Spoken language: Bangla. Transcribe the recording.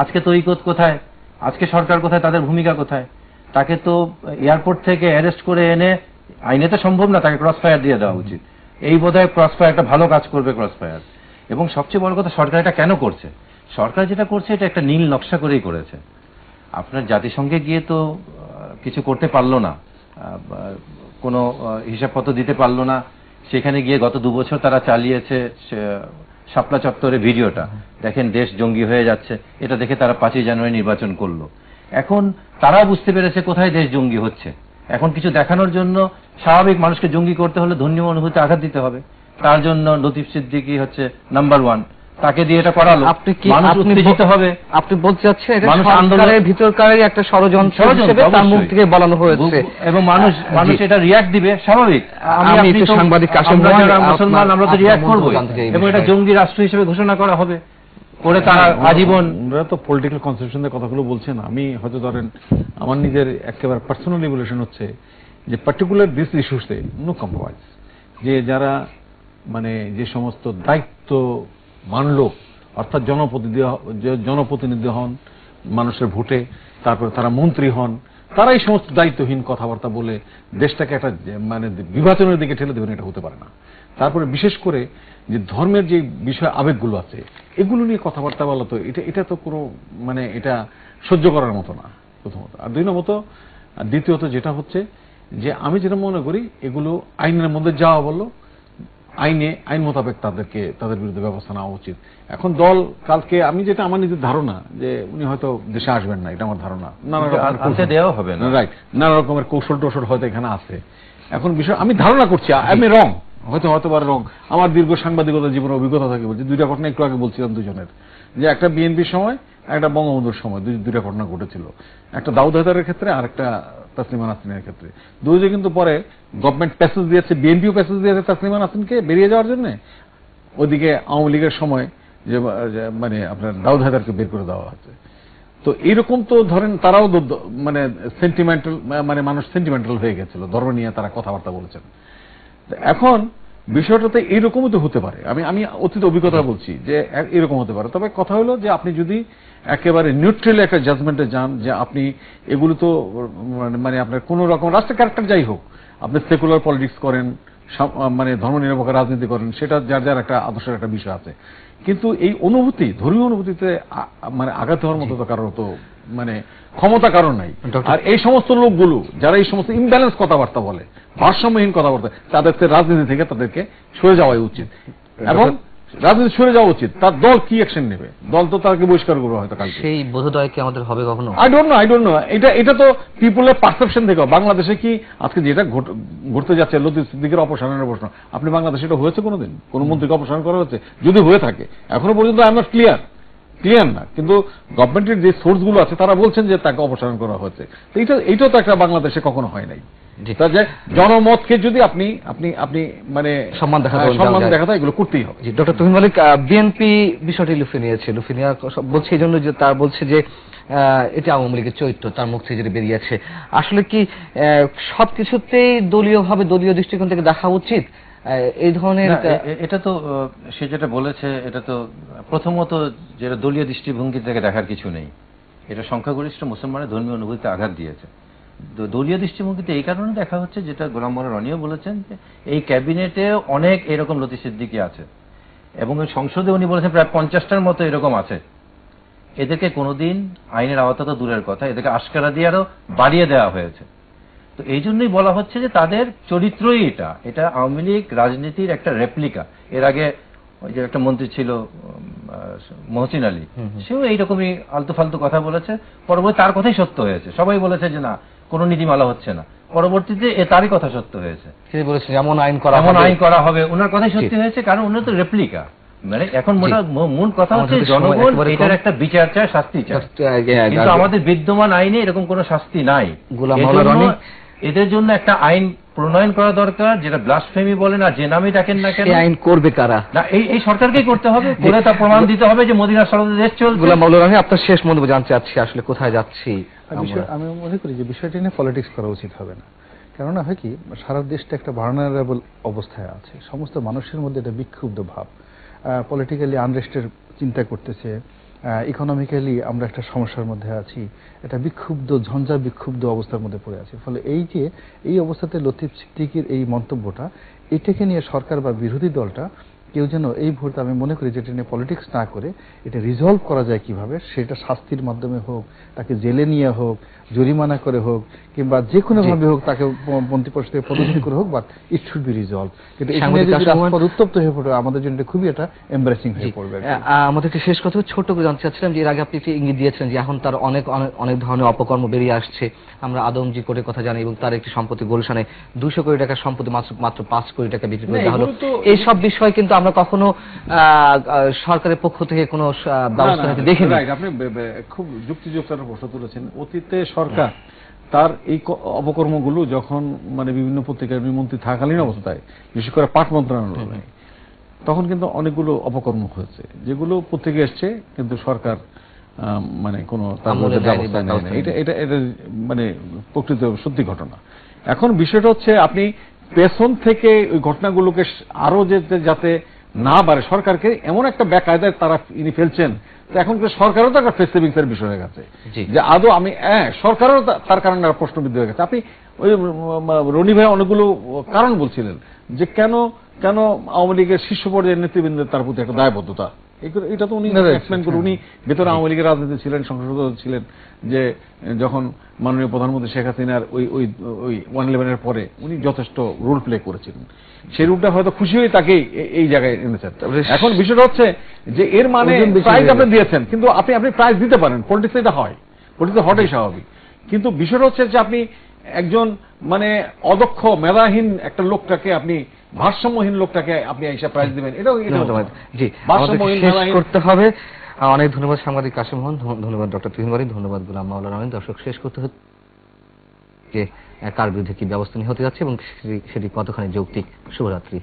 আজকে তৈকত কোথায়? আজকে সরকার কোথায়? তাদের ভূমিকা কোথায়? তাকে তো এয়ারপোর্ট থেকে অ্যারেস্ট করে এনে আইনে তো সম্ভব না তাকে ক্রস ফায়ার দিয়ে দেওয়া উচিত। এই বোধহয় ক্রস ফায়ার একটা ভালো কাজ করবে ক্রস ফায়ার এবং সবচেয়ে বড় কথা, সরকার এটা কেন করছে? সরকার যেটা করছে, এটা একটা নীল নকশা করেই করেছে। আপনার জাতিসংঘে গিয়ে তো কিছু করতে পারল না। কোনো হিসাবপত্র দিতে পারল না। সেখানে গিয়ে গত দু বছর তারা চালিয়েছে শাপলা চত্বরে ভিডিওটা। দেখেন দেশ জঙ্গি হয়ে যাচ্ছে। এটা দেখে তারা পাঁচই জানুয়ারি নির্বাচন করল। এখন তারা বুঝতে পেরেছে কোথায় দেশ জঙ্গি হচ্ছে। এখন কিছু দেখানোর জন্য স্বাভাবিক মানুষকে জঙ্গি করতে হলে ধন্য অনুভূতি আঘাত দিতে হবে। তার জন্য লতিফ সিদ্দিকী হচ্ছে নাম্বার ওয়ান তাকে দিয়ে এটা করালো। আপনি কি মানুষ উত্তেজিত হবে। আপনি বলতে চাচ্ছেন এটা মানুষ সরকারের আন্দোলন- ভিতরকারই একটা ষড়যন্ত্র হিসেবে তার মুখ থেকে বলানো হয়েছে। এবং মানুষ মানুষ এটা রিয়াক্ট দিবে স্বাভাবিক। আমি আপনি তো- সাংবাদিক কাশেম আমরা মুসলমান আমরা তো রিয়াক্ট করব এবং এটা জঙ্গি রাষ্ট্র হিসেবে ঘোষণা করা হবে। করে তারা আজীবন ওনারা তো পলিটিক্যাল কনসেপশনের কথাগুলো বলছেন আমি হয়তো ধরেন আমার নিজের একেবারে পার্সোনাল রিভলিউশন হচ্ছে যে পার্টিকুলার দিস ইস্যুসে নো কম্প্রোমাইজ যে যারা মানে যে সমস্ত দায়িত্ব মানলো, অর্থাৎ জনপ্রতিনিধি জনপ্রতিনিধি হন মানুষের ভোটে, তারপরে তারা মন্ত্রী হন তারা এই সমস্ত দায়িত্বহীন কথাবার্তা বলে দেশটাকে একটা মানে বিভাজনের দিকে ঠেলে দেবেন, এটা হতে পারে না। তারপরে বিশেষ করে যে ধর্মের যে বিষয়, আবেগগুলো আছে, এগুলো নিয়ে কথাবার্তা বলা তো, এটা এটা তো কোনো মানে এটা সহ্য করার মতো না, প্রথমত। আর দুই নম্বরত আর দ্বিতীয়ত যেটা হচ্ছে যে, আমি যেটা মনে করি, এগুলো আইনের মধ্যে যাওয়া বলল আইনে আইন মোতাবেক তাদেরকে তাদের বিরুদ্ধে ব্যবস্থা নেওয়া উচিত। এখন দল কালকে আমি যেটা আমার নিজের ধারণা যে উনি হয়তো দেশে আসবেন না এটা আমার ধারণা। নানা রকমের দেওয়া হবে না। রাইট নানা রকমের কৌশল টৌশল হয়তো এখানে আছে। এখন বিষয় আমি ধারণা করছি আমি রং। হয়তো হয়তো পারে রং। আমার দীর্ঘ সাংবাদিকতা জীবনের অভিজ্ঞতা থাকে বলছি। দুইটা ঘটনা একটু আগে বলছিলাম দুজনের। যে একটা বিএনপির সময় একটা বঙ্গবন্ধুর সময় দুই দুইটা ঘটনা ঘটেছিল। একটা দাউদ হায়দারের ক্ষেত্রে আর একটা তাসলিমা নাসরিনের ক্ষেত্রে। দুই যে কিন্তু পরে গভর্নমেন্ট প্যাসেজ দিয়েছে বিএনপিও প্যাসেজ দিয়েছে তাসলিমা নাসরিনকে বেরিয়ে যাওয়ার জন্য। ওদিকে আওয়ামী লীগের সময় যে মানে আপনার দাউদ হায়দারকে বের করে দেওয়া হচ্ছে। তো এইরকম তো ধরেন তারাও মানে সেন্টিমেন্টাল মানে মানুষ সেন্টিমেন্টাল হয়ে গেছিল। ধর্ম নিয়ে তারা কথাবার্তা বলেছেন। এখন বিষয়টাতে এইরকমই তো হতে পারে। আমি আমি অতীত অভিজ্ঞতা বলছি যে এরকম হতে পারে। তবে কথা হলো যে আপনি যদি একেবারে নিউট্রাল একটা জাজমেন্টে যান যে আপনি এগুলো তো, মানে- মানে আপনার কোন রকম রাষ্ট্রের ক্যারেক্টার যাই হোক, আপনি সেকুলার পলিটিক্স করেন মানে ধর্মনিরপেক্ষ রাজনীতি করেন, সেটা যার যার একটা আদর্শের একটা বিষয় আছে। কিন্তু এই অনুভূতি, ধর্মীয় অনুভূতিতে মানে আঘাত হওয়ার মতো তো কারোর তো মানে ক্ষমতা কারণ নাই। আর এই সমস্ত লোকগুলো যারা এই সমস্ত ইমব্যালেন্স কথাবার্তা বলে ভারসাম্যহীন কথাবার্তা তাদেরকে রাজনীতি থেকে তাদেরকে সরে যাওয়াই উচিত। এবং রাজনীতি সরে যাওয়া উচিত। তার দল কি অ্যাকশন নেবে? দল তো তাকে বহিষ্কার করবে হয়তো কালকে। সেই বোধোদয় কি আমাদের হবে কখনো? I don't know I don't know এটা এটা তো পিপুলের পারসেপশন থেকে বাংলাদেশে কি আজকে যেটা ঘট- ঘটতে যাচ্ছে লতিফ সিদ্দিকের অপসারণের প্রশ্ন আপনি বাংলাদেশে এটা হয়েছে কোনোদিন? কোন মন্ত্রীকে অপসারণ করা হয়েছে যদি হয়ে থাকে এখনও পর্যন্ত I am not clear clear না। কিন্তু গভর্নমেন্টের যে সোর্সগুলো আছে তারা বলছেন যে তাকে অপসারণ করা হয়েছে। এইটা এইটাও তো একটা বাংলাদেশে কখনো হয় নাই। তা জনমতকে যদি আপনি আপনি আপনি মানে সম্মান দেখাতে হ্যাঁ, সম্মান যায়। দেখাতে এগুলো করতেই হবে। ডক্টর তুহিন মালিক বিএনপি বিষয়টি লুফে নিয়েছে। লুফে নেওয়া বলছে এই জন্য যে তার বলছে যে আহ, এটা আওয়ামী লীগের চরিত্র তার মুখ থেকে যেটা বেরিয়েছে আসলে কি আহ, সবকিছুতেই দলীয়ভাবে দলীয় দৃষ্টিকোণ থেকে দেখা উচিত? এই ধরনের এটা তো সে যেটা বলেছে এটা তো প্রথমত যেটা দলীয় দৃষ্টিভঙ্গি থেকে দেখার কিছু নেই। এটা সংখ্যাগরিষ্ঠ মুসলমানের ধর্মীয় অনুভূতিতে আঘাত দিয়েছে। দলীয় দৃষ্টিভঙ্গিতে এই কারণে দেখা হচ্ছে যেটা গোলাম মোল্লা রনিও বলেছেন যে এই ক্যাবিনেটে অনেক এরকম লতি সিদ্দিকি আছে। এবং সংসদে উনি বলেছেন প্রায় পঞ্চাশটার মতো এরকম আছে। এদেরকে কোনোদিন আইনের আওতা তো দূরের কথা এদেরকে আশকারা দিয়ে আরও বাড়িয়ে দেওয়া হয়েছে। তো এই জন্যই বলা হচ্ছে যে তাদের চরিত্রই এটা। এটা আওয়ামী লীগ রাজনীতির একটা রেপ্লিকা এর আগে ওই যে একটা মন্ত্রী ছিল মহসিন আলী সেও এইরকমই আলতু ফালতু কথা বলেছে। পরবর্তী তার কথাই সত্য হয়েছে। সবাই বলেছে যে না কোনো নীতিমালা হচ্ছে না। পরবর্তীতে এ তারই কথা সত্য হয়েছে। এমন আইন করা এমন আইন করা হবে। ওনার কথাই সত্যি হয়েছে কারণ উনি তো রেপ্লিকা মানে এখন মোটা মূল কথা হচ্ছে জনগণ এটার একটা বিচার চায় শাস্তি চায়। কিন্তু আমাদের বিদ্যমান আইনে এরকম কোনো শাস্তি নাই। গোলাম? এদের জন্য একটা আইন প্রণয়ন করা দরকার যেটা ব্লাসফেমি বলে না যে নামই ডাকেন না কেন। আইন করবে কারা? না এই এই সরকারকেই করতে হবে। করে তা প্রমাণ দিতে হবে যে মদিনার সরকার দেশ চলছে। গোলাম মাওলা রনি আপনার শেষ মন্তব্য জানতে চাচ্ছি আসলে কোথায় যাচ্ছি বিষয়- আমি মনে করি যে বিষয়টি নিয়ে পলিটিক্স করা উচিত হবে না। কেননা হয় কি সারা দেশটা একটা ভার্নারেবল অবস্থায় আছে। সমস্ত মানুষের মধ্যে একটা বিক্ষুব্ধ ভাব। পলিটিক্যালি আনরেস্টের চিন্তা করতেছে। ইকোনমিক্যালি আমরা একটা সমস্যার মধ্যে আছি। একটা বিক্ষুব্ধ, ঝঞ্ঝা বিক্ষুব্ধ অবস্থার মধ্যে পড়ে আছি। ফলে এই যে, এই অবস্থাতে লতিফ সিদ্দিকির এই মন্তব্যটা, এটাকে নিয়ে সরকার বা বিরোধী দলটা কেউ যেন এই মুহূর্তে আমি মনে করি যেটা নিয়ে পলিটিক্স না করে এটা রিজলভ করা যায় কীভাবে সেটা শাস্তির মাধ্যমে হোক তাকে জেলে নিয়ে হোক জরিমানা করে হোক কিংবা যে কোনো ভাবে হোক তাকে মন্ত্রী পরিষদে পদোন্নতি করে হোক but it should be resolve কিন্তু উত্তপ্ত হয়ে পড়ে আমাদের জন্য এটা খুবই একটা এম্বারেসিং হয়ে পড়বে আমাদেরকে শেষ কথা ছোট্ট করে জানতে চাচ্ছিলাম যে এর আগে আপনি একটি ইঙ্গিত দিয়েছিলেন যে এখন তার অনেক অনেক অনেক ধরনের অপকর্ম বেরিয়ে আসছে। আমরা আদমজি কোর্টের কথা জানি এবং তার একটি সম্পত্তি গুলশানে দুশো কোটি টাকার সম্পত্তি মাত্র মাত্র পাঁচ কোটি টাকা বিক্রি করে দেওয়া হলো। এগুলো তো- এই সব বিষয় কিন্তু আমরা কখনো সরকারের পক্ষ থেকে কোনো ব্যবস্থা নিতে দেখিনি। আপনি খুব যুক্তিযুক্ত একটা প্রশ্ন তুলেছেন। অতীতে সরকার তার এই অপকর্মগুলো যখন মানে বিভিন্ন পত্রিকার মন্ত্রী থাকালীন অবস্থায় বিশেষ করে পাট মন্ত্রণালয়ে তখন কিন্তু অনেকগুলো অপকর্ম হয়েছে যেগুলো পত্রিকায় এসছে কিন্তু সরকার মানে কোনো তার ব্যবস্থা নেয় এটা এটা এটা মানে প্রকৃত সত্যি ঘটনা। এখন বিষয়টা হচ্ছে আপনি পেছন থেকে ওই ঘটনাগুলোকে আরও যেতে যাতে না বাড়ে সরকারকে এমন একটা বেকায়দায় তারা ইনি ফেলছেন তো এখন সরকারও তো একটা ফেস সেভিংস এর বিষয় হয়ে গেছে। যে আদৌ আমি হ্যাঁ সরকারও তার কারণে একটা প্রশ্নবিদ্ধ হয়ে গেছে। আপনি ওই রনি ভাই অনেকগুলো কারণ বলছিলেন যে কেন কেন আওয়ামী লীগের শীর্ষ পর্যায়ের নেতৃবৃন্দের তার প্রতি একটা দায়বদ্ধতা? এটা তো উনি এক্সপ্লেন করে উনি ভেতরে আওয়ামী লীগের রাজনীতি ছিলেন সংসদ ছিলেন যে যখন মাননীয় প্রধানমন্ত্রী শেখ হাসিনার ওই ওই ওই ওয়ান ইলেভেনের পরে উনি যথেষ্ট রোল প্লে করেছিলেন। সেই রুলটা হয়তো খুশি হয়ে তাকেই এই জায়গায় এনেছেন। এখন বিষয়টা হচ্ছে যে এর মানে প্রাইজ আপনি দিয়েছেন কিন্তু আপনি আপনি প্রাইজ দিতে পারেন। পলিটিক্স এটা হয়। পলিটিক্স হটাই স্বাভাবিক। কিন্তু বিষয়টা হচ্ছে যে আপনি একজন মানে অদক্ষ মেধাহীন একটা লোকটাকে আপনি ভারসাম্যহীন লোকটাকে আপনি এসে প্রাইজ দিবেন। এটাও জি শেষ করতে হবে। অনেক ধন্যবাদ সাংবাদিক কাশিম মোহন ধন্যবাদ ডক্টর তুহিনবাড়ি ধন্যবাদ গুলাম মাওলা রহমান দর্শক শেষ করতে হচ্ছে যে কার বিরুদ্ধে কি ব্যবস্থা নিয়ে হতে যাচ্ছে এবং সেটি সেটি কতখানি যৌক্তিক? শুভরাত্রি।